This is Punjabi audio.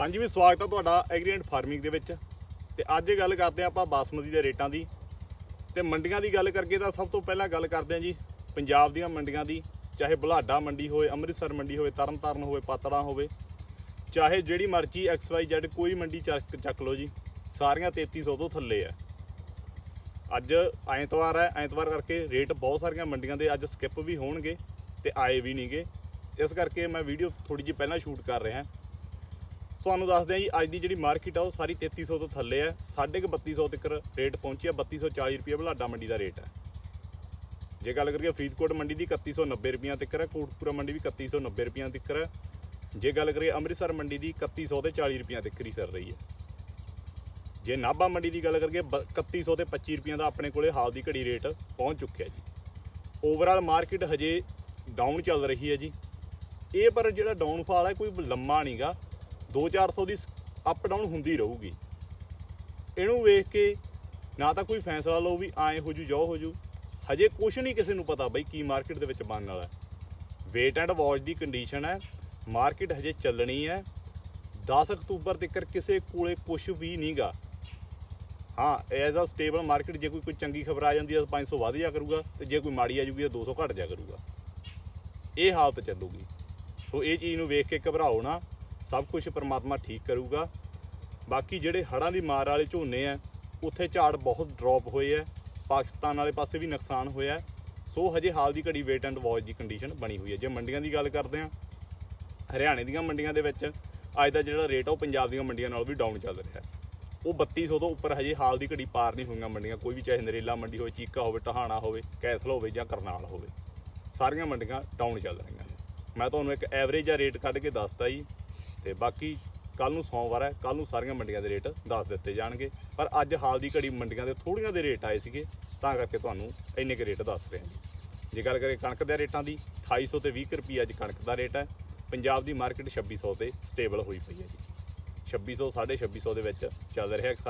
ਹਾਂਜੀ ਵੀ ਸਵਾਗਤ ਹੈ ਤੁਹਾਡਾ ਐਗਰੀਐਂਟ ਫਾਰਮਿੰਗ ਦੇ ਵਿੱਚ। ਤੇ ਅੱਜ ਗੱਲ ਕਰਦੇ ਹਾਂ ਆਪਾਂ ਬਾਸਮਤੀ ਦੇ ਰੇਟਾਂ ਦੀ। ਤੇ ਮੰਡੀਆਂ ਦੀ ਗੱਲ ਕਰਕੇ ਤਾਂ ਸਭ ਤੋਂ ਪਹਿਲਾਂ ਗੱਲ ਕਰਦੇ ਹਾਂ ਜੀ, ਪੰਜਾਬ ਦੀਆਂ ਮੰਡੀਆਂ ਦੀ। ਚਾਹੇ ਬੁਲਾਡਾ ਮੰਡੀ ਹੋਵੇ, ਅੰਮ੍ਰਿਤਸਰ ਮੰਡੀ ਹੋਵੇ, ਤਰਨਤਾਰਨ ਹੋਵੇ, ਪਾਤੜਾ ਹੋਵੇ। ਚਾਹੇ ਜਿਹੜੀ ਮਰਜ਼ੀ ਐਕਸ ਵਾਈ XYZ ਕੋਈ ਮੰਡੀ ਚੱਕ ਚੱਕ ਲਓ ਜੀ, ਸਾਰੀਆਂ 3300 ਤੋਂ ਥੱਲੇ ਆ। ਅੱਜ ਐਤਵਾਰ ਹੈ, ਐਤਵਾਰ ਕਰਕੇ ਰੇਟ ਬਹੁਤ ਸਾਰੀਆਂ ਮੰਡੀਆਂ ਦੇ ਅੱਜ ਸਕਿਪ ਵੀ ਹੋਣਗੇ ਤੇ ਆਏ ਵੀ ਨਹੀਂਗੇ ਇਸ ਕਰਕੇ ਮੈਂ ਵੀਡੀਓ ਥੋੜੀ ਜਿਹੀ ਪਹਿਲਾਂ ਸ਼ੂਟ ਕਰ ਰਿਹਾ। ਤੁਹਾਨੂੰ ਦੱਸਦੇ ਹਾਂ ਜੀ, ਅੱਜ ਦੀ ਜਿਹੜੀ ਮਾਰਕੀਟ ਆ, ਉਹ ਸਾਰੀ 3300 ਤੋਂ ਥੱਲੇ ਆ। ਸਾਢੇ ਕੁ 3200 ਤੱਕ ਰੇਟ ਪਹੁੰਚਿਆ 3240 ਰੁਪਏ ਬਲਾਡਾ ਮੰਡੀ ਦਾ ਰੇਟ ਹੈ ਜੇ ਗੱਲ ਕਰੀਏ ਫਰੀਦਕੋਟ ਮੰਡੀ ਦੀ 3190 ਰੁਪਈਆਂ ਤੱਕ ਹੈ ਕੋਟਪੂਰਾ ਮੰਡੀ ਵੀ 3190 ਰੁਪਈਆਂ ਤੱਕ ਹੈ ਜੇ ਗੱਲ ਕਰੀਏ ਅੰਮ੍ਰਿਤਸਰ ਮੰਡੀ ਦੀ 3100 ਤੇ 40 ਰੁਪਈਆਂ ਤੱਕ ਹੀ ਫਿਰ ਰਹੀ ਹੈ ਜੇ ਨਾਭਾ ਮੰਡੀ ਦੀ ਗੱਲ ਕਰੀਏ, ਬ- 3100 ਤੇ 25 ਰੁਪਈਆਂ ਦਾ ਆਪਣੇ ਕੋਲੇ ਹਾਲ ਦੀ ਘੜੀ ਰੇਟ ਪਹੁੰਚ ਚੁੱਕਿਆ ਜੀ। ਓਵਰਆਲ ਮਾਰਕੀਟ ਹਜੇ ਡਾਊਨ ਚੱਲ ਰਹੀ ਹੈ ਜੀ। ਇਹ ਪਰ ਜਿਹੜਾ ਡਾਊਨਫਾਲ ਹੈ ਕੋਈ ਲੰਮਾ ਨਹੀਂਗਾ 2-400 ਦੀ ਅਪ ਡਾਊਨ ਹੁੰਦੀ ਰਹੂਗੀ। ਇਹਨੂੰ ਵੇਖ ਕੇ ਨਾ ਤਾਂ ਕੋਈ ਫੈਸਲਾ ਲਓ ਵੀ ਆਏ ਹੋ ਜੂ, ਜੋ ਹੋ ਜੂ। ਹਜੇ ਕੁਝ ਨਹੀਂ ਕਿਸੇ ਨੂੰ ਪਤਾ ਬਈ ਕੀ ਮਾਰਕੀਟ ਦੇ ਵਿੱਚ ਬਣਨ ਵਾਲਾ ਵੇਟ ਐਂਡ ਵਾਚ ਦੀ ਕੰਡੀਸ਼ਨ ਹੈ। ਮਾਰਕੀਟ ਹਜੇ ਚੱਲਣੀ ਹੈ। 10 ਅਕਤੂਬਰ ਤੱਕ ਕਿਸੇ ਕੋਲੇ ਕੁਝ ਵੀ ਨਹੀਂਗਾ। ਹਾਂ ਐਜ਼ ਅ ਸਟੇਬਲ ਮਾਰਕੀਟ ਜੇ ਕੋਈ ਕੋਈ ਚੰਗੀ ਖਬਰ ਆ ਜਾਂਦੀ ਹੈ ਤਾਂ 500 ਵਧ ਜਾ ਕਰੂਗਾ ਤੇ ਜੇ ਕੋਈ ਮਾੜੀ ਆ ਜੂਗੀ ਤਾਂ 200 ਘਟ ਜਾ ਕਰੂਗਾ। ਇਹ ਹਾਲਤ ਚੱਲੂਗੀ। ਸੋ ਇਹ ਚੀਜ਼ ਨੂੰ ਵੇਖ ਕੇ ਘਬਰਾਓ ਨਾ। ਸਭ ਕੁਝ ਪਰਮਾਤਮਾ ਠੀਕ ਕਰੂਗਾ। ਬਾਕੀ ਜਿਹੜੇ ਹੜਾਂ ਦੀ ਮਾਰ ਵਾਲੇ ਝੋਨੇ ਆ, ਉੱਥੇ ਝਾੜ ਬਹੁਤ ਡ੍ਰੌਪ ਹੋਏ ਆ। ਪਾਕਿਸਤਾਨ ਵਾਲੇ ਪਾਸੇ ਵੀ ਨੁਕਸਾਨ ਹੋਇਆ। ਸੋ ਹਜੇ ਹਾਲ ਦੀ ਘੜੀ ਵੇਟ ਐਂਡ ਵਾਚ ਦੀ ਕੰਡੀਸ਼ਨ ਬਣੀ ਹੋਈ ਹੈ। ਜੇ ਮੰਡੀਆਂ ਦੀ ਗੱਲ ਕਰਦੇ ਆ ਹਰਿਆਣੇ ਦੀਆਂ ਮੰਡੀਆਂ ਦੇ ਵਿੱਚ ਅੱਜ ਦਾ ਜਿਹੜਾ ਰੇਟ ਆ, ਉਹ ਪੰਜਾਬ ਦੀਆਂ ਮੰਡੀਆਂ ਨਾਲੋਂ ਵੀ ਡਾਊਨ ਚੱਲ ਰਿਹਾ। ਹੈ ਉਹ 3200 ਤੋਂ ਉੱਪਰ ਹਜੇ ਹਾਲ ਦੀ ਘੜੀ ਪਾਰ ਨਹੀਂ ਹੋਈਆਂ ਮੰਡੀਆਂ। ਕੋਈ ਵੀ ਚਾਹੇ ਨਰੇਲਾ ਮੰਡੀ ਹੋਵੇ, ਚੀਕਾ ਹੋਵੇ, ਟਹਾਣਾ ਹੋਵੇ, ਕੈਸਲ ਹੋਵੇ ਜਾਂ ਕਰਨਾਲ ਹੋਵੇ, ਸਾਰੀਆਂ ਮੰਡੀਆਂ ਡਾਊਨ ਚੱਲ ਰਹੀਆਂ ਨੇ। ਮੈਂ ਤੁਹਾਨੂੰ ਇੱਕ ਐਵਰੇਜ ਜਾਂ ਰੇਟ ਕੱਢ ਕੇ ਦੱਸਦਾ ਜੀ। ਤੇ ਬਾਕੀ ਕੱਲ ਨੂੰ ਸੋਮਵਾਰ ਹੈ ਕੱਲ ਨੂੰ ਸਾਰੀਆਂ ਮੰਡੀਆਂ ਦੇ ਰੇਟ ਦੱਸ ਦਿੱਤੇ ਜਾਣਗੇ। ਪਰ ਅੱਜ ਹਾਲ ਦੀ ਘੜੀ ਮੰਡੀਆਂ ਦੇ ਥੋੜੀਆਂ ਦੇ ਰੇਟ ਆਏ ਸੀਗੇ, ਤਾਂ ਕਰਕੇ ਤੁਹਾਨੂੰ ਇੰਨੇ ਕੁ ਰੇਟ ਦੱਸ ਰਹੇ। ਹਾਂ ਜੀ ਜੇ ਗੱਲ ਕਰੀਏ ਕਣਕ ਦੇ ਰੇਟਾਂ ਦੀ 2800 ਤੇ 20 ਰੁਪਏ ਅੱਜ ਕਣਕ ਦਾ ਰੇਟ ਹੈ। ਪੰਜਾਬ ਦੀ ਮਾਰਕੀਟ 2600 ਤੇ ਸਟੇਬਲ ਹੋਈ ਪਈ ਹੈ ਜੀ। 2600 2650 ਦੇ ਵਿੱਚ ਚੱਲ ਰਿਹਾ ਹੈ